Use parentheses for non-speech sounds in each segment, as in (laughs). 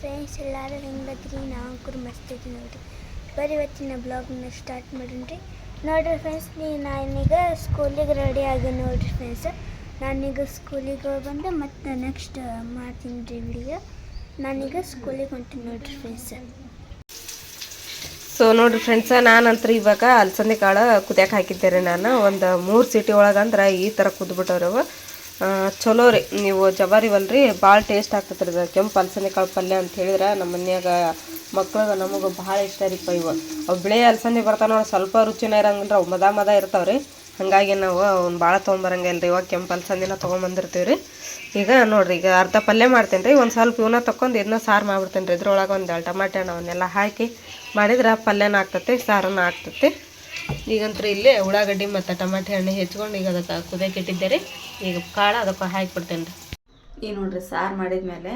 Friends ಎಲ್ಲರೂ ಹೆಂಗದ್ರಿ? ನಾವು ಕೂಡ ಮಸ್ತ್ ಇದ್ದೀವಿ ನೋಡಿರಿ. ಬರೀ ಇವತ್ತಿನ ಬ್ಲಾಗ್ನ ಸ್ಟಾರ್ಟ್ ಮಾಡೋಣ್ರಿ. ನೋಡಿರಿ ಫ್ರೆಂಡ್ಸ್ ನೀ ನಾನೀಗ ಸ್ಕೂಲಿಗೆ ರೆಡಿ ಆಗಿ ನೋಡಿರಿ ಫ್ರೆಂಡ್ಸ್ ನಾನೀಗ ಸ್ಕೂಲಿಗೆ ಹೋಗಿ ಬಂದು ಮತ್ತೆ ನೆಕ್ಸ್ಟ್ ಮಾಡ್ತೀನಿ ರೀ ವಿಡಿಯೋ ನಾನೀಗ ಸ್ಕೂಲಿಗೆ ಹೊಂಟೀನಿ ನೋಡಿರಿ ಫ್ರೆಂಡ್ಸ್ ಸೊ ನೋಡಿರಿ ಫ್ರೆಂಡ್ಸ ನಾನಂತರ ಇವಾಗ ಅಲಸಂದೆ ಕಾಳು ಕುದಿಯಕ್ಕೆ ರೀ ನಾನು. ಒಂದು ಮೂರು ಸಿಟಿ ಒಳಗಂದ್ರೆ ಈ ಥರ ಕುದ್ಬಿಟ್ಟವ್ರವ ಚಲೋ ರೀ. ನೀವು ಜವಾರಿವಲ್ರಿ ಭಾಳ ಟೇಸ್ಟ್ ಆಗ್ತದೆ ರೀ ಕೆಂಪು ಅಲಸಂದೆ ಕಾಳು ಪಲ್ಯ ಅಂತ ಹೇಳಿದ್ರೆ ನಮ್ಮ ಮನ್ಯಾಗ ಮಕ್ಳಿಗೆ ನಮಗೆ ಭಾಳ ಇಷ್ಟ ರೀ ಇವು. ಅವು ಬಿಳಿ ಅಲಸಂದೆ ಬರ್ತಾನೆ ನೋಡಿ, ಸ್ವಲ್ಪ ರುಚಿನ ಇರಂಗಿಲ್ಲ ಅವು ಮದ ಮದ ಇರ್ತಾವೆ ರೀ. ಹಾಗಾಗಿ ನಾವು ಅವ್ನು ಭಾಳ ತೊಗೊಂಬರಂಗಿಲ್ಲ ರೀ ಇವಾಗ ಕೆಂಪು ಅಲಸಂದಿನ ತೊಗೊಂಬಂದಿರ್ತೀವಿ ರೀ. ಈಗ ನೋಡಿರಿ, ಈಗ ಅರ್ಧ ಪಲ್ಯ ಮಾಡ್ತೇನೆ ರೀ, ಒಂದು ಸ್ವಲ್ಪ ಇವನ್ನ ತಕೊಂಡು ಇದನ್ನ ಸಾರು ಮಾಡ್ಬಿಡ್ತೇನೆ ರೀ. ಇದ್ರೊಳಗೆ ಒಂದು ಟಮಾಟೆ ಹಣ್ಣು ಅವನ್ನೆಲ್ಲ ಹಾಕಿ ಮಾಡಿದ್ರೆ ಪಲ್ಯನ ಆಗ್ತೈತಿ ಸಾರನ್ನ ಆಗ್ತೈತಿ. ಈಗಂತ್ರ ಇಲ್ಲೇ ಉಳ್ಳಾಗಡ್ಡಿ ಮತ್ತು ಟಮಾಟೆ ಹಣ್ಣು ಹೆಚ್ಕೊಂಡು ಈಗ ಅದಕ್ಕೆ ಕುದಿಯಕ್ಕೆ ಇಟ್ಟಿದ್ದೆ ರೀ ಈಗ ಕಾಳು ಅದಕ್ಕೆ ಹಾಕಿಬಿಡ್ತೇನೆ ರೀ. ಈಗ ನೋಡ್ರಿ ಸಾರು ಮಾಡಿದ್ಮೇಲೆ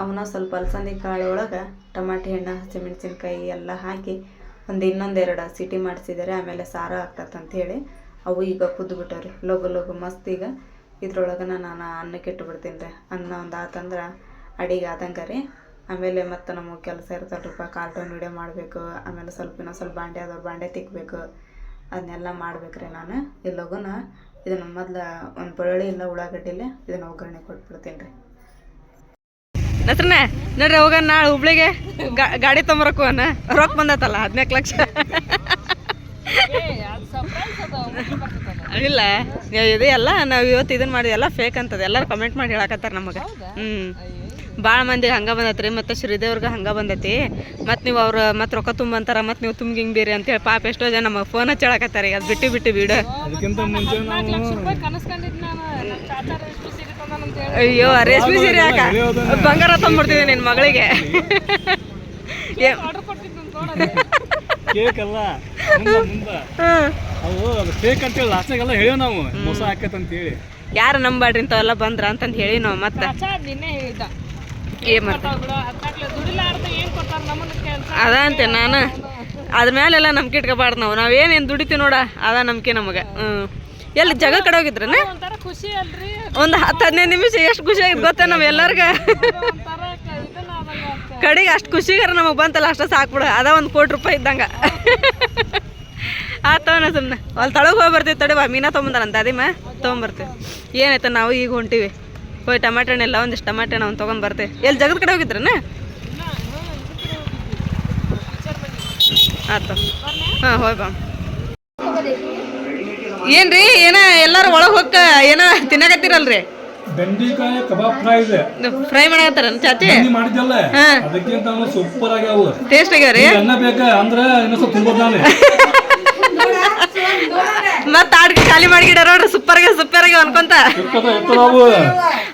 ಅವನ್ನ ಸ್ವಲ್ಪ ಅಲಸಂದಿ ಕಾಳು ಒಳಗೆ ಟಮಾಟೆ ಹಣ್ಣು, ಹಸಿಮೆಣಸಿನ್ಕಾಯಿ ಎಲ್ಲ ಹಾಕಿ ಒಂದು ಇನ್ನೊಂದೆರಡು ಸಿಟಿ ಮಾಡಿಸಿದ್ದಾರೆ ಆಮೇಲೆ ಸಾರು ಅಂಥೇಳಿ ಅವು ಈಗ ಕುದ್ದು ರೀ ಲಗು ಲಗು ಮಸ್ತ್ ಈಗ. ಇದ್ರೊಳಗೆ ನಾನು ಅನ್ನಕ್ಕೆ ಇಟ್ಟು ಬಿಡ್ತೀನಿ ರೀ. ಅನ್ನ ಒಂದು ಆತಂದ್ರೆ ಅಡಿಗೆ ಆದಂಗೆ ರೀ. ಆಮೇಲೆ ಮತ್ತು ನಮಗೆ ಕೆಲಸ ಇರ್ತಲ್ರಿಪ್ಪ ಕಾರ್ಟೂನ್ ವೀಡಿಯೋ ಮಾಡಬೇಕು, ಆಮೇಲೆ ಸ್ವಲ್ಪ ಇನ್ನೊಂದು ಸ್ವಲ್ಪ ಬಾಂಡೆ ಅದಾವ, ಬಾಂಡೆ ತಿಕ್ಕಬೇಕು ಅದನ್ನೆಲ್ಲ ಮಾಡ್ಬೇಕು ರೀ ನಾನು. ಇದು ಇದನ್ನು ಮೊದ್ಲು ಒಂದು ಬೆಳ್ಳುಳ್ಳಿ ಇಲ್ಲ ಉಳ್ಳಾಗಡ್ಡಿಲೆ ಇದನ್ನು ಒಗ್ಗರಣೆ ಕೊಟ್ಬಿಡ್ತೀನಿ ರೀ ನತ್ರನ ನೋಡ್ರಿ ಹೋಗೋಣ ನಾಳೆ ಹುಬ್ಳಿಗೆ. ಗಾಡಿ ತೊಂಬರಕ್ಕೂ ಅನ್ನ ರೊಕ್ಕ ಬಂದತ್ತಲ್ಲ ಹದಿನಾಲ್ಕು ಲಕ್ಷ. ಇಲ್ಲ, ನೀವು ಇದು ಎಲ್ಲ, ನಾವು ಇವತ್ತು ಇದನ್ನ ಮಾಡಿದೆಲ್ಲ ಫೇಕ್ ಅಂತದ. ಎಲ್ಲರೂ ಕಮೆಂಟ್ ಮಾಡಿ ಹೇಳಕತ್ತಾರ ನಮಗೆ. ಹ್ಞೂ ಭಾಳ ಮಂದಿಗೆ ಹಂಗೆ ಬಂದತ್ರಿ ಮತ್ತು ಶ್ರೀದೇವ್ರಿಗೆ ಹಂಗೆ ಬಂದೈತಿ. ಮತ್ತು ನೀವು ಅವ್ರು ಮತ್ತೆ ರೊಕ್ಕ ತುಂಬಂತಾರ ಮತ್ತು ನೀವು ತುಂಬ ಹಿಂಗೆ ಬೇರೆ ಅಂತೇಳಿ ಪಾಪ ಎಷ್ಟೋ ಜನ ನಮಗೆ ಫೋನ್ ಹಚ್ಚಳಕತ್ತಾರೆ ಅದು ಬಿಟ್ಟು ಬಿಟ್ಟು ಬಿಡು. ಅದಕ್ಕಿಂತ ಮುಂಚೆ ನಾವು ಅಯ್ಯೋ ರೇಷ್ಮೆ ಸೀರೆ ಯಾಕ? ಬಂಗಾರ ತಂದ್ಬಿಡ್ತಿದ್ದೆ ನಿನ್ನ ಮಗಳಿಗೆ. (laughs) ಕೇಕ್ ಅಲ್ಲ ಮುಂದ ಮುಂದ. ಅವು ಅಂತೇಳಿ ಲಾಸ್ಟಾಗೆಲ್ಲ ನಾವು. ಮೋಸ ಯಾರು ನಂಬಾಡ್ರಿ ಇಂಥವೆಲ್ಲ ಬಂದ್ರ ಅಂತಂದು ಹೇಳಿ ನಾವು ಮತ್ತೆ. ಏನ್ ಮಾಡ್ತೀವಿ ಅದ ಅಂತೆ ನಾನು. ಅದ್ರ ಮೇಲೆಲ್ಲ ನಂಬಿಕೆ ಇಟ್ಕೋಬಾರ್ದು ನಾವು. ನಾವೇನೇನು ದುಡಿತೀವಿ ನೋಡ ಅದ ನಂಬಿಕೆ ನಮಗೆ. ಹ್ಞೂ ಎಲ್ಲಿ ಜಗ ಕಡೆ ಹೋಗಿದ್ರನ? ಒಂದು ಹತ್ತು ಹದಿನೈದು ನಿಮಿಷ ಎಷ್ಟು ಖುಷಿ ಆಗಿತ್ತು ಗೊತ್ತಾ ನಾವು ಎಲ್ಲರಿಗ? ಕಡೆಗೆ ಅಷ್ಟು ಖುಷಿಗಾರ ನಮಗೆ ಬಂತಲ್ಲ ಅಷ್ಟು ಸಾಕ್ಬಿಡು ಅದ ಒಂದು ಕೋಟಿ ರೂಪಾಯಿ ಇದ್ದಂಗೆ. ಆತವನ ಸುಮ್ಮನೆ ಅಲ್ಲಿ ತಳಗೆ ಹೋಗಿ ಬರ್ತೀವಿ ತಡಿ ಬಾ. ಮೀನಾ ತೊಗೊಂಬಂದಾರಂತ ಅದಿಮ್ಮ. ತೊಗೊಂಬರ್ತೀವಿ. ಏನಾಯ್ತು ನಾವು ಈಗ ಹೊಂಟಿವಿ. ಹೋಯ್ ಟಮಾಟೆ ಹಣ್ಣೆಲ್ಲ ಒಂದಿಷ್ಟು ಟಮಾಟೆ ಹಣ್ಣು ಅವ್ನು ತೊಗೊಂಡ್ ಬರ್ತೆ. ಎಲ್ಲಿ ಜಗದ ಕಡೆ ಹೋಗಿದ್ರನ? ಆತು ಹಾಂ ಹೋಯ್ ಬಾ. ಏನ್ರಿ ಏನ ಎಲ್ಲಾರು ಒಳಗೆ ಹೋಗ್ಕ ಏನ ತಿನ್ನಕತ್ತೀರಲ್ರಿ? ಬೆಂಡಿಕಾಯಿ ಕಬಾಬ್ ಫ್ರೈ ಇದೆ. ಫ್ರೈ ಮಾಡಕತ್ತಾರ ಚಾಚಿ. ಅದಕ್ಕಿಂತ ಸೂಪರ್ ಆಗ್ಯಾವ ಟೇಸ್ಟ್ ಆಗ್ಯಾವ್ರಿ? ಈಗ ಅನ್ನ ಬೇಕ? ಅಂದ್ರೆ ಇನ್ನೊಂದ್ ಸ್ವಲ್ಪ ತಿನ್ಬೋದು ನಾನು ಮತ್ತ ಆಡ್ಗೆ ಖಾಲಿ ಮಾಡಿಗಿಡ ನೋಡ್ರಿ ಸೂಪರ್ ಆಗಿ ಸೂಪರ್ ಆಗಿ ಅನ್ಕೊಂತ.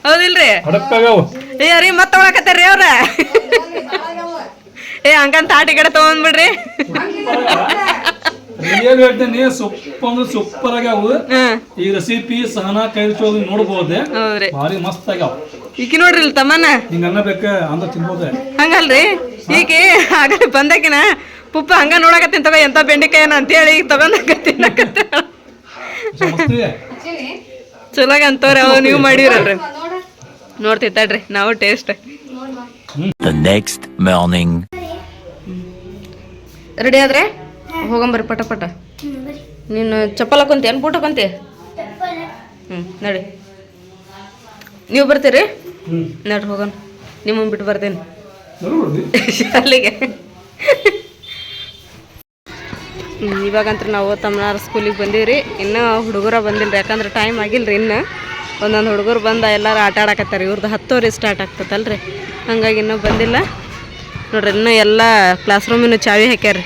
ಹೌದಿಲ್ರಿ? ಏ ರೀ ಮತ್ತೆ ಒಳಕತ್ತಾರ್ರಿ ಅವ್ರ? ಏ ಹಂಗಂತ ಆಟಿ ಕಡೆ ತಗೊಂಡ್ಬಿಡ್ರಿ ಏನ್ ಹೇಳ್ತೇನೆ ಸೂಪ್ ಅಂದ್ರೆ ಸೂಪರ್ ಆಗ್ಯಾವು. ಈ ರೆಸಿಪಿ ಸಹನಾ ಕೈ ಚೋದು ನೋಡ್ಬೋದೆ. ಹೌದ್ರಿ. ಭಾರಿ ಮಸ್ತ್ ಆಗ್ಯಾವ. ಈಕಿ ನೋಡ್ರಿ ತಮ್ಮನ ಹಿಂಗ ಅನ್ನ ಬೇಕ ಅಂದ್ರೆ ತಿನ್ಬೋದೆ. ಹಂಗಲ್ರಿ? ಈಕಿ ಆಗಲೇ ಬಂದಾಕಿನ ಪುಪ್ಪ ಹಂಗ ನೋಡಕತ್ತೀನಿ ತಗೋ ಎಂತ ಬೆಂಡೆಕಾಯನ ಅಂತೇಳಿ ಈಗ ತಗೊಂಡಾಕ ತಿನ್ನಕತ್ತ ಮಸ್ತ್. ಇದೆ ಚಲೋ ಅಂತವ್ರಿ ಅವ್ ನೀವು ಮಾಡಿರಲ್ರಿ. ನೋಡ್ತಿ ತಡ್ರಿ ನಾವು taste the next morning ready ಆದ್ರೆ? ಹೋಗಂಬರ್ರಿ ಪಟ ಪಟ. ನೀನು ಚಪ್ಪಲ್ ಹಾಕೊಂತಿ ಏನು ಬೂಟ್ ಹಾಕೊಂತಿ ಹ್ಞೂ ನಡಿ. ನೀವು ಬರ್ತೀರಿ? ನಡ್ರಿ ಹೋಗೋಣ ನಿಮ್ಮನ್ನು ಬಿಟ್ಟು ಬರ್ತೀನಿ. ಅಲ್ಲಿಗೆ ಶಾಲೆಗೆ ಇವಾಗಂತ್ರ ನಾವು ತಮ್ಮನಾರ ಸ್ಕೂಲಿಗೆ ಬಂದೀವಿ ಇನ್ನೂ ಹುಡುಗರ ಬಂದಿಲ್ಲ ರೀ ಯಾಕಂದ್ರೆ ಟೈಮ್ ಆಗಿಲ್ಲ ರೀ ಇನ್ನು. ಒಂದೊಂದು ಹುಡುಗರು ಬಂದು ಎಲ್ಲರೂ ಆಟ ಆಡಕತ್ತಾರೆ. ಇವ್ರದ್ದು ಹತ್ತುವರೆ ಸ್ಟಾರ್ಟ್ ಆಗ್ತದಲ್ರಿ ಹಂಗಾಗಿ ಇನ್ನೂ ಬಂದಿಲ್ಲ. ನೋಡ್ರಿ, ಇನ್ನೂ ಎಲ್ಲ ಕ್ಲಾಸ್ ರೂಮಿನ ಚಾವಿ ಹಾಕ್ಯಾರ ರೀ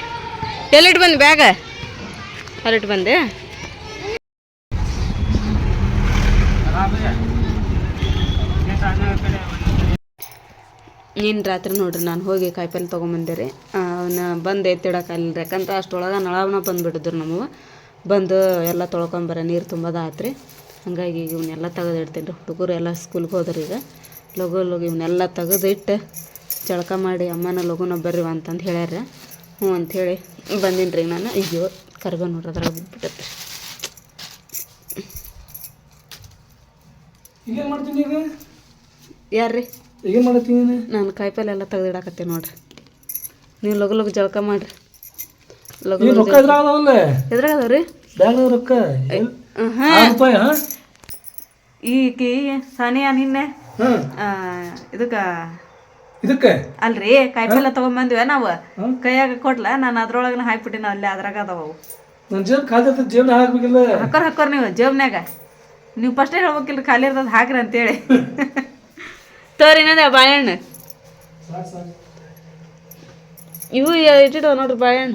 ಎಲ್ಲಿಟ್ಟು ಬಂದು ಬ್ಯಾಗ? ಅಲ್ಲಿಟ್ಟು ಬಂದೆ? ಇನ್ನು ರಾತ್ರಿ ನೋಡ್ರಿ, ನಾನು ಹೋಗಿ ಕಾಯಿಪಲ್ಲೆ ತೊಗೊಂಬಂದೆ ರೀ ಅವನ್ನ ಬಂದು ಎತ್ತಿಡೋಕ್ಕಾಗಲಿಲ್ಲ ಯಾಕಂದ್ರೆ ಅಷ್ಟೊಳಗೆ ನಳವನ್ನ ಬಂದುಬಿಟ್ಟಿದ್ರು ನಮಗೆ ಬಂದು ಎಲ್ಲ ತೊಳ್ಕೊಂಬರ ನೀರು ತುಂಬೋದು ಆತ್ರಿ. ಹಂಗಾಗಿ ಈಗ ಇವನ್ನೆಲ್ಲ ತೆಗೆದಿಡ್ತೀನಿ. ರೀ ಹುಡುಗರು ಎಲ್ಲ ಸ್ಕೂಲ್ಗೆ ಹೋದ್ರಿ ಈಗ. ಲಗು ಲಗು ಇವನ್ನೆಲ್ಲ ತೆಗೆದಿಟ್ಟು ಜಳಕ ಮಾಡಿ ಅಮ್ಮನ ಲಗುನ ಬರ್ರಿ ಅಂತಂದು ಹೇಳ್ಯಾರ. ಹ್ಞೂ ಅಂಥೇಳಿ ಬಂದೀನಿ ರೀ ನಾನು. ಅಯ್ಯೋ ಕರ್ಗ ನೋಡ್ರಿ ಅದ್ರಾಗ ಬಿಟ್ಬಿಟ್ಟೈತೆ ಈಗೇನ್ ಮಾಡ್ತೀನಿ ಈಗ? ಯಾರು ರೀ? ಏನು ಮಾಡತ್ತೀನಿ ನಾನು? ಕಾಯಿಪಲ್ಲೆ ಎಲ್ಲ ತೆಗೆದಿಡಾಕತ್ತೆ ನೋಡ್ರಿ. ನೀವು ಲಗು ಲಗು ಜಳಕ ಮಾಡ್ರಿ. ಲಗು ಎದ್ರಾಗ ಅದಾವ್ರಿ ಬ್ಯಾಗ್ದಾಗ ರೊಕ್ಕ? ಈಕಿ ಸಾನಿಯಾ ನಿನ್ನೆ? ಇದಕ್ಕ ಇದಕ್ಕೆ? ಇದಕ್ಕೆ? ಅಲ್ರಿ ಕಾಯಿಪಲ್ಲೆ ತಗೊಂಬಂದ್ವಿ ನಾವು. ಕೈಯಾಗ ಕೊಟ್ಲ ನಾನು ಅದ್ರೊಳಗನ ಹಾಕ್ಬಿಟ್ಟಿನ ಅಲ್ಲೇ ಅದ್ರಾಗ ಅದಾವ ಅವು. ನನ್ನ ಜೇಬ್ ಖಾಲಿ ಇರ್ತದೆ ಜೇಬ್ನ ಹಾಕ್ಬೇಕಿಲ್ಲ. ಹಾಕೋರ್ ಹಾಕೋರ್ ನೀವು ಜೇಬ್ನ್ಯಾಗ ನೀವು ಫಸ್ಟೇ ಹೇಳ್ಬೇಕಿಲ್ಲ ಖಾಲಿ ಇರ್ತದ ಹಾಕ್ರಿ ಅಂತೇಳಿ. ತೋರಿ ಇನ್ನೊಂದು ಬಾಳೆಹಣ್ಣು ಇವು ಇಟ್ಟಿಡವ ನೋಡ್ರಿ ಬಾಯಣ್ಣ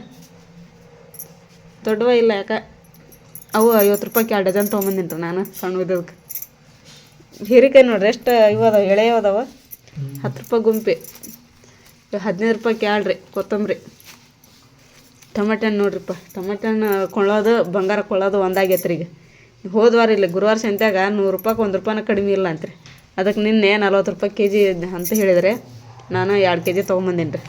ದೊಡ್ಡವ ಇಲ್ಲ ಯಾಕ? ಅವು ಐವತ್ತು ರೂಪಾಯಿ ಎರಡು ಡಜನ್ ತೊಗೊಂಬಂದಿನ್ರಿ ನಾನು ಸಣ್ಣ ಇದ್ದದಕ್ಕೆ ಹೀರಿಕಾಯಿ ನೋಡ್ರಿ ಎಷ್ಟು ಇವು ಅದಾವೆ ಎಳೆ ಅದಾವ? ಹತ್ತು ರೂಪಾಯಿ ಗುಂಪೆ. ಹದಿನೈದು ರೂಪಾಯಿ ಕೇಳ್ರಿ ಕೊತ್ತಂಬರಿ. ಟೊಮೆಟೊ ಹಣ್ಣು ನೋಡ್ರಿಪ್ಪ ಟೊಮೆಟೊ ಹಣ್ಣು ಕೊಳ್ಳೋದು, ಬಂಗಾರ ಕೊಳ್ಳೋದು ಒಂದಾಗೈತ್ರಿ ಈಗ. ಹೋದ್ವಾರ ಇಲ್ಲ ಗುರುವಾರ ಸಂತ್ಯಾಗ ನೂರು ರೂಪಾಯ್ಗೆ ಒಂದು ರೂಪಾಯಿನ ಕಡಿಮೆ ಇಲ್ಲ ಅಂತ್ರಿ. ಅದಕ್ಕೆ ನಿನ್ನೆ ನಲ್ವತ್ತು ರೂಪಾಯಿ ಕೆ ಜಿ ಅಂತ ಹೇಳಿದರೆ ನಾನು ಎರಡು ಕೆ ಜಿ ತೊಗೊಂಬಂದಿನಿ ರೀ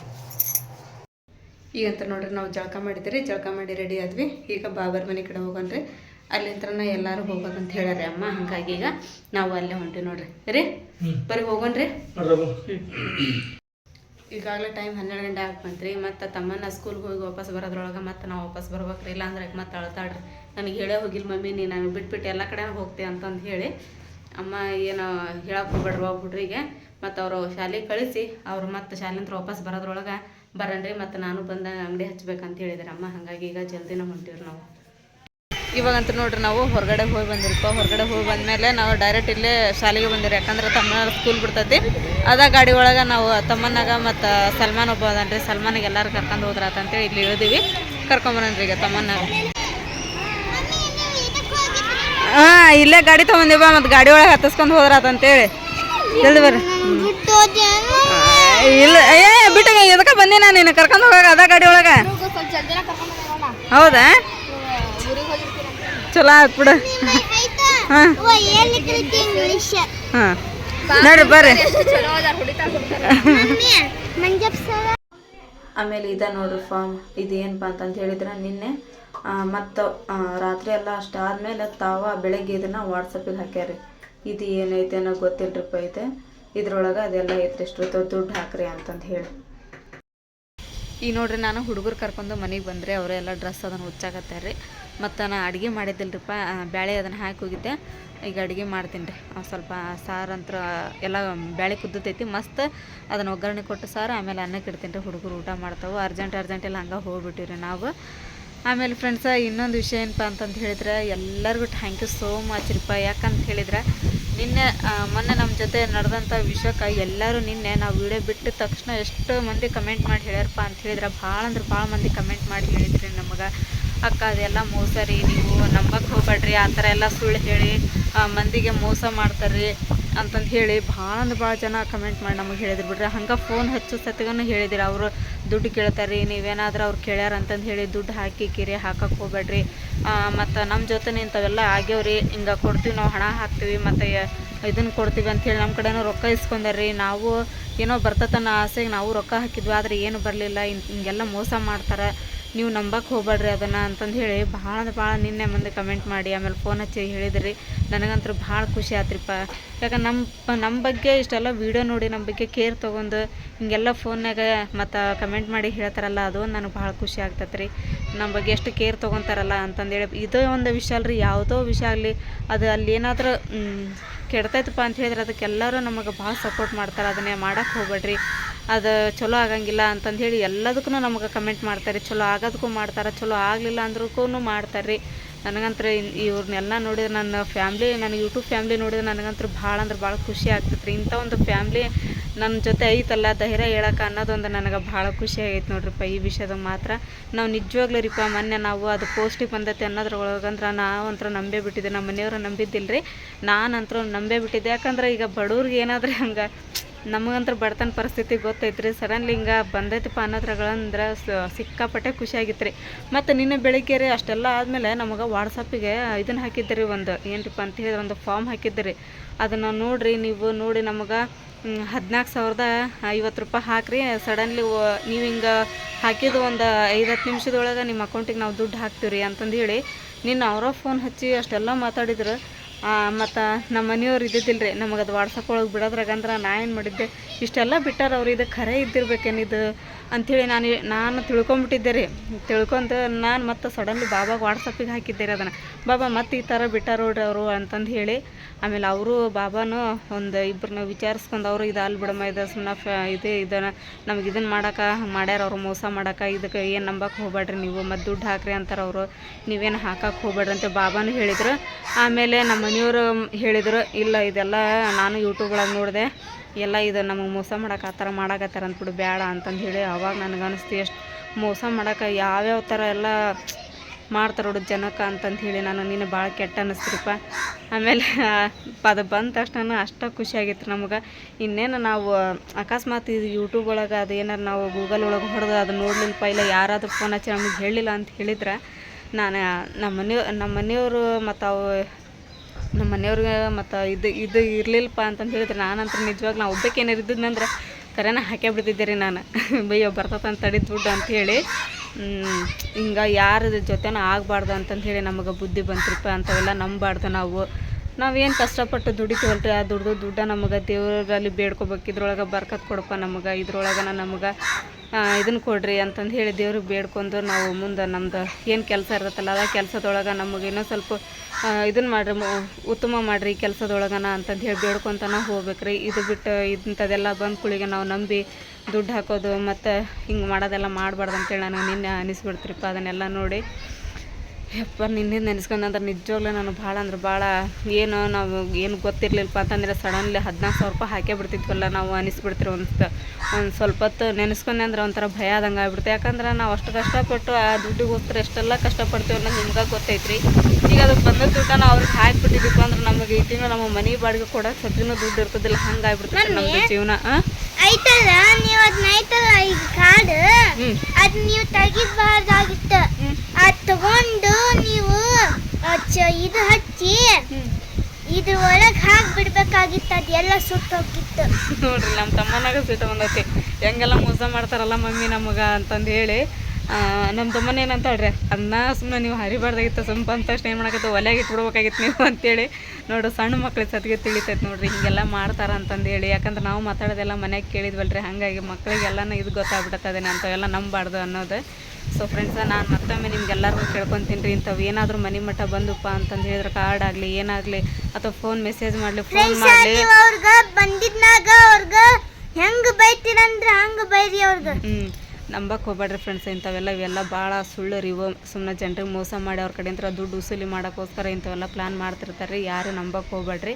ಈಗಂತ ನೋಡ್ರಿ ನಾವು ಜಳಕ ಮಾಡಿದ್ರಿ ಜಳಕ ಮಾಡಿ ರೆಡಿ ಆದ್ವಿ. ಈಗ ಬಾಬರ್ ಮನೆ ಕಡೆ ಹೋಗೋಣ್ರಿ. ಅಲ್ಲಿಂತ್ರನ ಎಲ್ಲರೂ ಹೋಗ್ಬೇಕಂತ ಹೇಳ್ಯಾರ ಅಮ್ಮ ಹಂಗಾಗಿ ಈಗ ನಾವು ಅಲ್ಲೇ ಹೊಂಟಿವಿ ನೋಡ್ರಿ. ರೀ? ಬರೀ ಹೋಗೋಣ್ರಿ. ನೋಡ್ರಮ್ಮ ಈಗಾಗಲೇ ಟೈಮ್ ಹನ್ನೆರಡು ಗಂಟೆ ಆಗ್ಬಂತ್ರಿ. ಮತ್ತೆ ತಮ್ಮನ ಸ್ಕೂಲ್ಗೆ ಹೋಗಿ ವಾಪಸ್ ಬರೋದ್ರೊಳಗೆ ಮತ್ತೆ ನಾವು ವಾಪಸ್ ಬರ್ಬೇಕ್ರಿ. ಇಲ್ಲ ಅಂದ್ರೆ ಮತ್ತೆ ಅಳ್ತಾಡ್ರಿ ನನಗೆ ಹೇಳೇ ಹೋಗಿಲ್ಲ ಮಮ್ಮಿ ನೀ ನಾನು ಬಿಟ್ಬಿಟ್ಟು ಎಲ್ಲ ಕಡೆ ಹೋಗ್ತೆ ಅಂತಂದು ಹೇಳಿ. ಅಮ್ಮ ಏನು ಹೇಳಕ್ಕೆ ಹೋಗ್ಬೇಡ್ರಿ ಹೋಗ್ಬಿಡ್ರಿಗೆ ಮತ್ತು ಅವರು ಶಾಲೆಗೆ ಕಳಿಸಿ ಅವ್ರು ಮತ್ತೆ ಶಾಲೆಯಿಂದ ವಾಪಸ್ ಬರೋದ್ರೊಳಗೆ ಬರನ್ರಿ ಮತ್ತು ನಾನು ಬಂದ ಅಂಗಡಿ ಹಚ್ಬೇಕಂತ ಹೇಳಿದ್ರು. ಅಮ್ಮ ಹಾಗಾಗಿ ಈಗ ಜಲ್ದಿನ ಹೊಂಟಿವ್ರಿ ನಾವು. ಇವಾಗಂತ ನೋಡ್ರಿ ನಾವು ಹೊರಗಡೆ ಹೋಗಿ ಬಂದಿರಪ್ಪ ಹೊರಗಡೆ ಹೋಗಿ ಬಂದಮೇಲೆ ನಾವು ಡೈರೆಕ್ಟ್ ಇಲ್ಲೇ ಶಾಲೆಗೆ ಬಂದಿರಿ ಯಾಕಂದ್ರೆ ತಮ್ಮನ ಸ್ಕೂಲ್ ಬಿಡ್ತೈತಿ. ಅದ ಗಾಡಿ ಒಳಗೆ ನಾವು ತಮ್ಮನಾಗ ಮತ್ತು ಸಲ್ಮಾನ್ ಒಬ್ಬ ಅದನ್ರಿ. ಸಲ್ಮಾನಿಗೆ ಎಲ್ಲರೂ ಕರ್ಕೊಂಡು ಹೋದ್ರಾತ ಅಂತೇಳಿ ಇಲ್ಲಿ ಇಳಿದೀವಿ ಕರ್ಕೊಂಬರನ್ರಿ ಈಗ ತಮ್ಮನಾಗ ಹಾಂ ಇಲ್ಲೇ ಗಾಡಿ ತೊಗೊಂಡಿವ ಮತ್ತು ಗಾಡಿ ಒಳಗೆ ಹತ್ತಿಸ್ಕೊಂಡು ಹೋದ್ರಾತ ಅಂತೇಳಿ ಜಲ್ದಿ ಬರ್ರಿ. ಇಲ್ಲ, ಏ ಬಿಟ್ಟು ಎದಕ್ಕೆ ಬಂದಿ ನಾನು? ನಿನ್ನ ಕರ್ಕೊಂಡು ಹೋಗಾಗ ಅದ ಗಾಡಿ ಒಳಗೆ? ಹೌದಾ? ಚಲೋ ಆಯ್ತು ಬಿಡು. ಹಾಂ. ಹಾಂ. ನೋಡ್ರಿ ಬರ್ರಿ. ಆಮೇಲೆ ಇದ ನೋಡ್ರಿ ಫಾರ್ಮ್, ಇದು ಏನಪ್ಪ ಅಂತಂತ ಹೇಳಿದ್ರೆ ನಿನ್ನೆ. ಮತ್ತು ರಾತ್ರಿ ಎಲ್ಲ ಅಷ್ಟು ಆದಮೇಲೆ ತಾವ ಬೆಳಗ್ಗೆ ಇದನ್ನು ವಾಟ್ಸಪ್ಪಿಗೆ ಹಾಕ್ಯಾರಿ. ಇದು ಏನೈತೆ ಅನ್ನೋ ಗೊತ್ತಿಲ್ರಿಪ್ಪ ಐತೆ ಇದ್ರೊಳಗೆ ಅದೆಲ್ಲ ಐತ್ರಿ ಎಷ್ಟು ದುಡ್ಡು ಹಾಕ್ರಿ ಅಂತಂದು ಹೇಳಿ. ಈಗ ನೋಡ್ರಿ, ನಾನು ಹುಡುಗರು ಕರ್ಕೊಂಡು ಮನೆಗೆ ಬಂದರೆ ಅವರೆಲ್ಲ ಡ್ರೆಸ್ ಅದನ್ನು ಹುಚ್ಚಾಕತ್ತಾರೆ ಮತ್ತು ನಾನು ಅಡುಗೆ ಮಾಡಿದ್ದಿಲ್ರಿಪ್ಪ ಬ್ಯಾಳೆ ಅದನ್ನು ಹಾಕಿ ಹೋಗಿದ್ದೆ. ಈಗ ಅಡುಗೆ ಮಾಡ್ತೀನಿ ರೀ. ಸ್ವಲ್ಪ ಸಾರು ಅಂತ ಎಲ್ಲ ಬ್ಯಾಳೆ ಕುದ್ದತೈತಿ, ಮಸ್ತ್ ಅದನ್ನು ಒಗ್ಗರಣೆ ಕೊಟ್ಟು ಸಾರು, ಆಮೇಲೆ ಅನ್ನಕ್ಕೆ ಇಡ್ತೀನಿ ರೀ. ಹುಡುಗರು ಊಟ ಮಾಡ್ತಾವೆ. ಅರ್ಜೆಂಟ್ ಅರ್ಜೆಂಟ್ ಎಲ್ಲ ಹಂಗೆ ಹೋಗ್ಬಿಟ್ಟಿವ್ರಿ ನಾವು. ಆಮೇಲೆ ಫ್ರೆಂಡ್ಸ ಇನ್ನೊಂದು ವಿಷಯ ಏನಪ್ಪ ಅಂತಂದು ಹೇಳಿದ್ರೆ, ಎಲ್ಲರಿಗೂ ಥ್ಯಾಂಕ್ ಯು ಸೋ ಮಚ್ ರೀಪ್ಪ. ಯಾಕಂತ ಹೇಳಿದ್ರೆ ನಿನ್ನೆ ಮೊನ್ನೆ ನಮ್ಮ ಜೊತೆ ನಡೆದಂಥ ವಿಷಯಕ್ಕೆ ಎಲ್ಲರೂ ನಿನ್ನೆ ನಾವು ವಿಡಿಯೋ ಬಿಟ್ಟ ತಕ್ಷಣ ಎಷ್ಟು ಮಂದಿ ಕಮೆಂಟ್ ಮಾಡಿ ಹೇಳ್ಯಾರಪ್ಪ ಅಂತ ಹೇಳಿದ್ರೆ. ಭಾಳ ಅಂದ್ರೆ ಭಾಳ ಮಂದಿ ಕಮೆಂಟ್ ಮಾಡಿ ಹೇಳಿದ್ರಿ ನಮಗೆ. ಅಕ್ಕ, ಅದೆಲ್ಲ ಮೋಸ ರೀ ನೀವು ನಂಬಕ್ಕೆ ಹೋಗ್ಬೇಡ್ರಿ ಆ ಥರ ಎಲ್ಲ ಸುಳ್ಳು ಹೇಳಿ ಮಂದಿಗೆ ಮೋಸ ಮಾಡ್ತಾರ್ರಿ. ಅಂತಂದು ಹೇಳಿ ಭಾಳ ಅಂದ್ರೆ ಭಾಳ ಜನ ಕಮೆಂಟ್ ಮಾಡಿ ನಮಗೆ ಹೇಳಿದ್ರು ಬಿಡ್ರಿ. ಹಂಗೆ ಫೋನ್ ಹಚ್ಚು ಸತ್ಗನು ಹೇಳಿದಿರ. ಅವರು ದುಡ್ಡು ಕೇಳ್ತಾರೆ ನೀವೇನಾದ್ರೂ ಅವ್ರು ಕೇಳ್ಯಾರ ಅಂತಂದು ಹೇಳಿ ದುಡ್ಡು ಹಾಕಿ ಕಿರಿ ಹಾಕಕ್ಕೆ ಹೋಗ್ಬೇಡ್ರಿ. ಮತ್ತು ನಮ್ಮ ಜೊತೆ ಇಂಥವೆಲ್ಲ ಆಗ್ಯಾವ್ರಿ. ಹಿಂಗೆ ಕೊಡ್ತೀವಿ ನಾವು, ಹಣ ಹಾಕ್ತೀವಿ, ಮತ್ತು ಇದನ್ನು ಕೊಡ್ತೀವಿ ಅಂಥೇಳಿ ನಮ್ಮ ಕಡೆನೂ ರೊಕ್ಕ ಇಸ್ಕೊಂಡಾರ್ರಿ. ನಾವು ಏನೋ ಬರ್ತತನ ಆಸೆಗೆ ನಾವು ರೊಕ್ಕ ಹಾಕಿದ್ವಿ, ಆದರೆ ಏನು ಬರಲಿಲ್ಲ. ಹಿಂಗೆಲ್ಲ ಮೋಸ ಮಾಡ್ತಾರೆ. ನೀವು ನಂಬಕ್ಕೆ ಹೋಗ್ಬೇಡ್ರಿ ಅದನ್ನು ಅಂತಂದು ಹೇಳಿ ಭಾಳ ಅಂದ್ರೆ ಭಾಳ ನಿನ್ನೆ ಮುಂದೆ ಕಮೆಂಟ್ ಮಾಡಿ, ಆಮೇಲೆ ಫೋನ್ ಹಚ್ಚಿ ಹೇಳಿದ್ರಿ. ನನಗಂತೂ ಭಾಳ ಖುಷಿ ಆತ್ರಿಪ್ಪ. ಯಾಕಂದ್ರೆ ನಮ್ಮ ನಮ್ಮ ಬಗ್ಗೆ ಇಷ್ಟೆಲ್ಲ ವೀಡಿಯೋ ನೋಡಿ ನಮ್ಮ ಬಗ್ಗೆ ಕೇರ್ ತೊಗೊಂಡು ಹಿಂಗೆಲ್ಲ ಫೋನ್ನಾಗ ಮತ್ತು ಕಮೆಂಟ್ ಮಾಡಿ ಹೇಳ್ತಾರಲ್ಲ, ಅದು ನನಗೆ ಭಾಳ ಖುಷಿ ಆಗ್ತೈತೆ ನಮ್ಮ ಬಗ್ಗೆ ಎಷ್ಟು ಕೇರ್ ತೊಗೊತಾರಲ್ಲ ಅಂತಂದೇಳಿ ಇದೇ ಒಂದು ವಿಷಯ ಅಲ್ರಿ, ಯಾವುದೋ ವಿಷಯ ಆಗಲಿ, ಅದು ಅಲ್ಲಿ ಏನಾದರೂ ಕೆಡ್ತೈತಪ್ಪ ಅಂತ ಹೇಳಿದ್ರೆ ಅದಕ್ಕೆಲ್ಲರೂ ನಮಗೆ ಭಾಳ ಸಪೋರ್ಟ್ ಮಾಡ್ತಾರೆ, ಅದನ್ನೇ ಮಾಡಕ್ಕೆ ಹೋಗ್ಬೇಡ್ರಿ ಅದು ಚಲೋ ಆಗಂಗಿಲ್ಲ ಅಂತಂದು ಹೇಳಿ ಎಲ್ಲದಕ್ಕೂ ನಮಗೆ ಕಮೆಂಟ್ ಮಾಡ್ತಾರೆ. ಚಲೋ ಆಗೋದಕ್ಕೂ ಮಾಡ್ತಾರೆ, ಚಲೋ ಆಗಲಿಲ್ಲ ಅಂದ್ರಕ್ಕೂ ಮಾಡ್ತಾರೆ ರೀ ನನಗಂತ್ರ ಇವ್ರನ್ನೆಲ್ಲ ನೋಡಿದ್ರೆ ನನ್ನ ಫ್ಯಾಮ್ಲಿ ನನ್ನ ಯೂಟ್ಯೂಬ್ ಫ್ಯಾಮ್ಲಿ ನೋಡಿದ್ರೆ ನನಗಂತೂ ಭಾಳ ಅಂದ್ರೆ ಭಾಳ ಖುಷಿ ಆಗ್ತೈತೆ ರೀ ಇಂಥ ಒಂದು ಫ್ಯಾಮ್ಲಿ ನನ್ನ ಜೊತೆ ಐತಲ್ಲ, ಧೈರ್ಯ ಹೇಳಕ್ಕೆ ಅನ್ನೋದೊಂದು ನನಗೆ ಭಾಳ ಖುಷಿ ಆಗೈತೆ ನೋಡ್ರಿಪ್ಪ ಈ ವಿಷಯದಾಗ ಮಾತ್ರ. ನಾವು ನಿಜವಾಗ್ಲೂ ರೀಪ್ಪ ಮೊನ್ನೆ ನಾವು ಅದು ಪೋಸ್ಟಿಗೆ ಬಂದೈತೆ ಅನ್ನೋದ್ರೊಳಗಂದ್ರೆ ನಾವು ಅಂತ ನಂಬೇ ಬಿಟ್ಟಿದ್ದೆ. ನಮ್ಮ ಮನೆಯವ್ರು ನಂಬಿದ್ದಿಲ್ಲ ರೀ ನಾನಂತರೂ ನಂಬೇ ಬಿಟ್ಟಿದ್ದೆ. ಯಾಕಂದ್ರೆ ಈಗ ಬಡವ್ರಿಗೆ ಏನಾದ್ರೆ ಹಂಗೆ ನಮಗಂತ್ರ ಬಡತನ ಪರಿಸ್ಥಿತಿ ಗೊತ್ತೈತ್ರಿ. ಸಡನ್ಲಿ ಹಿಂಗೆ ಬಂದೈತಪ್ಪ ಅನ್ನೋದ್ರಗಳಂದ್ರೆ ಸಿಕ್ಕಾಪಟ್ಟೆ ಖುಷಿಯಾಗಿತ್ತು ರೀ ಮತ್ತು ನಿನ್ನೆ ಬೆಳಿಗ್ಗೆ ರೀ ಅಷ್ಟೆಲ್ಲ ಆದಮೇಲೆ ನಮಗೆ ವಾಟ್ಸಪ್ಪಿಗೆ ಇದನ್ನು ಹಾಕಿದ್ರಿ ಒಂದು ಏನಪ್ಪ ಅಂತ ಹೇಳಿದ್ರೆ ಒಂದು ಫಾರ್ಮ್ ಹಾಕಿದ್ರಿ ಅದನ್ನು ನೋಡಿರಿ ನೀವು ನೋಡಿ ನಮಗೆ ಹದಿನಾಲ್ಕು ಸಾವಿರದ ಐವತ್ತು ರೂಪಾಯಿ ಹಾಕ್ರಿ. ಸಡನ್ಲಿ ನೀವು ಹಿಂಗೆ ಹಾಕಿದ ಒಂದು ಐದು ಹತ್ತು ನಿಮಿಷದೊಳಗೆ ನಿಮ್ಮ ಅಕೌಂಟಿಗೆ ನಾವು ದುಡ್ಡು ಹಾಕ್ತೀವಿ ರೀ ಅಂತಂದು ಹೇಳಿ ನಿನ್ನ ಅವರ ಫೋನ್ ಹಚ್ಚಿ ಅಷ್ಟೆಲ್ಲ ಮಾತಾಡಿದ್ರು. ಮತ್ತು ನಮ್ಮ ಮನೆಯವ್ರು ಇದ್ದಿದ್ದಿಲ್ಲ ರೀ ನಮಗೆ ಅದು ವಾಟ್ಸಪ್ ಒಳಗೆ ಬಿಡೋದ್ರಾಗಂದ್ರೆ ನಾ ಏನು ಮಾಡಿದ್ದೆ, ಇಷ್ಟೆಲ್ಲ ಬಿಟ್ಟಾರ ಅವ್ರು, ಇದು ಖರೆ ಇದ್ದಿರ್ಬೇಕೇನಿದು ಅಂಥೇಳಿ ನಾನು ನಾನು ತಿಳ್ಕೊಂಬಿಟ್ಟಿದ್ದೆ ರೀ. ತಿಳ್ಕೊಂಡು ನಾನು ಮತ್ತೆ ಸಡನ್ಲಿ ಬಾಬಾಗೆ ವಾಟ್ಸಪ್ಪಿಗೆ ಹಾಕಿದ್ದೆ ರೀ ಅದನ್ನು. ಬಾಬಾ, ಮತ್ತೆ ಈ ಥರ ಬಿಟ್ಟಾರ ನೋಡ್ರಿ ಅವರು ಅಂತಂದು ಹೇಳಿ, ಆಮೇಲೆ ಅವರು ಬಾಬಾನು ಒಂದು ಇಬ್ಬರನ್ನ ವಿಚಾರಿಸ್ಕೊಂಡು ಅವರು, ಇದು ಅಲ್ಲಿ ಬಿಡಮ್ಮ, ಇದು ಸುಮ್ಮನೆ ಫ, ಇದು ಇದನ್ನು ನಮ್ಗೆ ಇದನ್ನು ಮಾಡಕ್ಕೆ ಮಾಡ್ಯಾರ ಅವರು ಮೋಸ ಮಾಡಕ್ಕೆ ಇದಕ್ಕೆ ಏನು ನಂಬಕ್ಕೆ ಹೋಗ್ಬೇಡ್ರಿ ನೀವು, ಮತ್ತು ದುಡ್ಡು ಹಾಕ್ರಿ ಅಂತಾರೆ ಅವರು. ನೀವೇನು ಹಾಕಕ್ಕೆ ಹೋಗ್ಬೇಡ್ರಿ ಅಂತ ಬಾಬಾನು ಹೇಳಿದ್ರು. ಆಮೇಲೆ ನಮ್ಮ ಮನೆಯವರು ಹೇಳಿದ್ರು, ಇಲ್ಲ, ಇದೆಲ್ಲ ನಾನು ಯೂಟ್ಯೂಬ್ ಒಳಗೆ ನೋಡಿದೆ ಎಲ್ಲ ಇದು ನಮಗೆ ಮೋಸ ಮಾಡಕ್ಕೆ ಆ ಥರ ಮಾಡಕತ್ತಾರ ಅಂದ್ಬಿಡು ಬೇಡ ಅಂತಂದು ಹೇಳಿ ಅವಾಗ ನನಗೆ ಅನಿಸ್ತು ಎಷ್ಟು ಮೋಸ ಮಾಡೋಕೆ ಯಾವ್ಯಾವ ಥರ ಎಲ್ಲ ಮಾಡ್ತಾರೆ ನೋಡು ಜನಕ್ಕೆ ಅಂತಂದು ಹೇಳಿ ನಾನು, ನೀನು ಭಾಳ ಕೆಟ್ಟ ಅನ್ನಿಸ್ತಿರಪ್ಪ ಆಮೇಲೆ ಅದು ಬಂದ ತಕ್ಷಣ ಅಷ್ಟು ಖುಷಿಯಾಗಿತ್ತು ನಮ್ಗೆ. ಇನ್ನೇನು ನಾವು ಅಕಸ್ಮಾತ್ ಇದು ಯೂಟ್ಯೂಬ್ ಒಳಗೆ ಅದು ಏನಾರು ನಾವು ಗೂಗಲ್ ಒಳಗೆ ಹೊಡೆದು ಅದು ನೋಡ್ಲಿಲ್ಲಪ್ಪ ಇಲ್ಲ ಯಾರಾದರೂ ಫೋನ್ ಹಚ್ಚಿ ನಮಗೆ ಹೇಳಿಲ್ಲ ಅಂತ ಹೇಳಿದ್ರೆ, ನಾನು ನಮ್ಮ ಮನೆ ನಮ್ಮ ಮನೆಯವರು ಮತ್ತು ಅವು ನಮ್ಮ ಮನೆಯವ್ರಿಗೆ ಮತ್ತು ಇದು ಇದು ಇರಲಿಲ್ಲಪ್ಪ ಅಂತಂದು ಹೇಳಿದ್ರೆ ನಾನಂತೂ ನಿಜವಾಗ್ಲೂ ನಾ ಒಬ್ಬಕ್ಕೆ ಏನಾರು ಇದ್ದಿದ್ನಂದ್ರೆ ಕರೆನ ಹಾಕೇ ಬಿಡ್ತಿದ್ದೆ ರೀ ನಾನು. ಬಯ್ಯೋ ಬರ್ತದಂತ ತಡಿದ್ ದುಡ್ಡು ಅಂಥೇಳಿ ಹಿಂಗೆ ಯಾರ ಜೊತೆನೂ ಆಗಬಾರ್ದು ಅಂತಂದು ಹೇಳಿ ನಮಗೆ ಬುದ್ಧಿ ಬಂತ್ರಿಪ್ಪ ಅಂಥವೆಲ್ಲ ನಂಬಾರ್ದು ನಾವು. ನಾವೇನು ಕಷ್ಟಪಟ್ಟು ದುಡಿತೀವಲ್ರಿ? ಆ ದುಡ್ದು ದುಡ್ಡ ನಮಗೆ ದೇವರಲ್ಲಿ ಬೇಡ್ಕೋಬೇಕು. ಇದ್ರೊಳಗೆ ಬರ್ಕತ್ ಕೊಡಪ್ಪ ನಮಗೆ. ಇದ್ರೊಳಗನ ನಮಗೆ ಇದನ್ನು ಕೊಡ್ರಿ ಅಂತಂದು ಹೇಳಿ ದೇವ್ರಿಗೆ ಬೇಡ್ಕೊಂಡು ನಾವು ಮುಂದೆ ನಮ್ದು ಏನು ಕೆಲಸ ಇರುತ್ತಲ್ಲ, ಅದ ಕೆಲಸದೊಳಗೆ ನಮಗೆ ಇನ್ನೂ ಸ್ವಲ್ಪ ಇದನ್ನು ಮಾಡ್ರಿ ಉತ್ತಮ ಮಾಡಿರಿ ಕೆಲಸದೊಳಗನ ಅಂತಂದು ಹೇಳಿ ಬೇಡ್ಕೊತಾನ ಹೋಗ್ಬೇಕ್ರಿ. ಇದು ಬಿಟ್ಟು ಇಂಥದ್ದೆಲ್ಲ ಬಂದ ಕುಳಿಗೆ ನಾವು ನಂಬಿ ದುಡ್ಡು ಹಾಕೋದು ಮತ್ತು ಹಿಂಗೆ ಮಾಡೋದೆಲ್ಲ ಮಾಡಬಾರ್ದು ಅಂತೇಳಿ ನನಗೆ ನಿನ್ನೆ ಅನಿಸ್ಬಿಡ್ತ್ರಿಪ್ಪ. ಅದನ್ನೆಲ್ಲ ನೋಡಿ ಯಪ್ಪ ನಿನ್ನೆ ನೆನೆಸ್ಕೊಂಡಂದ್ರೆ ನಿಜವಾಗ್ಲೂ ನಾನು ಭಾಳ ಅಂದ್ರೆ ಭಾಳ ಏನು ನಾವು ಏನು ಗೊತ್ತಿರಲಿಲ್ಲಪ್ಪ ಅಂತಂದರೆ ಸಡನ್ಲಿ ಹದಿನಾಲ್ಕು ಸಾವಿರ ರೂಪಾಯಿ ಹಾಕೇ ಬಿಡ್ತಿದ್ವಲ್ಲ ನಾವು ಅನಿಸ್ಬಿಡ್ತಿರೋ ಒಂದು ಒಂದು ಸ್ವಲ್ಪ ಹೊತ್ತು ನೆನೆಸ್ಕೊಂಡೆ ಅಂದ್ರೆ ಒಂಥರ ಭಯ ಆದಂಗೆ ಆಗ್ಬಿಡ್ತು. ಯಾಕಂದ್ರೆ ನಾವು ಅಷ್ಟು ಕಷ್ಟಪಟ್ಟು ಆ ದುಡ್ಡಿಗೋಸ್ಕರ ಎಷ್ಟೆಲ್ಲ ಕಷ್ಟಪಡ್ತೀವಿ ಅನ್ನೋದು ನಿಮ್ಗೆ ಗೊತ್ತೈತ್ರಿ. ಈಗ ಅದಕ್ಕೆ ಬಂದ ನಾವು ಅವ್ರಿಗೆ ಹಾಕಿಬಿಟ್ಟಿದ್ದಪ್ಪ ಅಂದ್ರೆ ನಮಗೆ ಈ ತಿಂಗಳು ನಮ್ಮ ಮನೆ ಬಾಡಿಗೆ ಕೊಡೋಕೆ ಸದ್ಯನೂ ದುಡ್ಡು ಇರ್ತದಿಲ್ಲ ಹಂಗೆ ಆಗ್ಬಿಡ್ತೈತೆ ನಮ್ಮ ಜೀವನ. ಐತಲ್ಲ ನೀವು ಅದನ್ನ ಐತಲ್ಲ ಈಗ ಕಾರ್ಡ್ ಅದ್ ನೀವು ತೆಗಿಬಾರ್ದಾಗಿತ್ತು. ತಗೊಂಡು ನೀವು ಇದು ಹಚ್ಚಿ ಇದು ಒಳಗೆ ಹಾಕಿ ಬಿಡ್ಬೇಕಾಗಿತ್ತು ಅದೆಲ್ಲ ಸುಟ್ಟೋಗಿತ್ತು ನೋಡ್ರಿ ನಮ್ಮ ತಮ್ಮನಾಗ ಸಿಟ್ಟು ಬಂದೈತಿ. ಹೆಂಗೆಲ್ಲ ಮೋಸ ಮಾಡ್ತಾರಲ್ಲ ಮಮ್ಮಿ ನಮಗೆ ಅಂತಂದು ಹೇಳಿ ನಮ್ಮ ತಮ್ಮನ ಏನಂತಾಳ್ರಿ ಅನ್ನ ಸುಮ್ಮನೆ ನೀವು ಹರಿಬಾರ್ದಾಗಿತ್ತು ಸುಮ್ಮ ಅಂತ ತಕ್ಷಣ ಏನು ಮಾಡಕತ್ತ ಒಲೆಗೆ ಇಟ್ಬಿಡ್ಬೇಕಾಗಿತ್ತು ನೀವು ಅಂತೇಳಿ. ನೋಡು, ಸಣ್ಣ ಮಕ್ಳಿಗೆ ಸತ್ಗೆ ತಿಳಿತೈತೆ ನೋಡ್ರಿ, ಹಿಂಗೆಲ್ಲ ಮಾಡ್ತಾರ ಅಂತಂದು ಹೇಳಿ. ಯಾಕಂದ್ರೆ ನಾವು ಮಾತಾಡೋದೆಲ್ಲ ಮನೆಗೆ ಕೇಳಿದ್ವಲ್ರಿ, ಹಾಗಾಗಿ ಮಕ್ಳಿಗೆಲ್ಲನೂ ಇದು ಗೊತ್ತಾಗ್ಬಿಡತ್ತದೇನೆ ಅಂತವೆಲ್ಲ ನಂಬಾರ್ದು ಅನ್ನೋದು. ಸೊ ಫ್ರೆಂಡ್ಸ ನಾನು ಮತ್ತೊಮ್ಮೆ ನಿಮ್ಗೆಲ್ಲರಿಗೂ ಕೇಳ್ಕೊತೀನಿ ರೀ ಇಂಥವು ಏನಾದರೂ ಮನೆ ಮಠ ಬಂದಪ್ಪ ಅಂತಂದು ಹೇಳಿದ್ರೆ ಕಾರ್ಡ್ ಆಗಲಿ ಏನಾಗಲಿ ಅಥವಾ ಫೋನ್ ಮೆಸೇಜ್ ಮಾಡಲಿ ಫೋನ್ ಮಾಡಲಿ. ಅವ್ರಿಗೆ ಬಂದಿದ್ನಾಗ ಅವ್ರಗ ಹೆಂಗ್ ಬೈತೀರಂದ್ರ ಹಂಗೆ ಬೈರಿ ಅವ್ರಿಗೆ. ಹ್ಞೂ ನಂಬಕ್ಕೆ ಹೋಗ್ಬೇಡ್ರಿ ಫ್ರೆಂಡ್ಸ್ ಇಂಥವೆಲ್ಲ ಇವೆಲ್ಲ ಭಾಳ ಸುಳ್ಳು ರೀ ಇವು ಸುಮ್ಮನೆ ಜನರಿಗೆ ಮೋಸ ಮಾಡಿ ಅವ್ರ ಕಡೆಯಿಂದ ದುಡ್ಡು ವಸೂಲಿ ಮಾಡೋಕ್ಕೋಸ್ಕರ ಇಂಥವೆಲ್ಲ ಪ್ಲ್ಯಾನ್ ಮಾಡ್ತಿರ್ತಾರೆ ರೀ ಯಾರು ನಂಬಕ್ಕೆ ಹೋಗ್ಬೇಡ್ರಿ.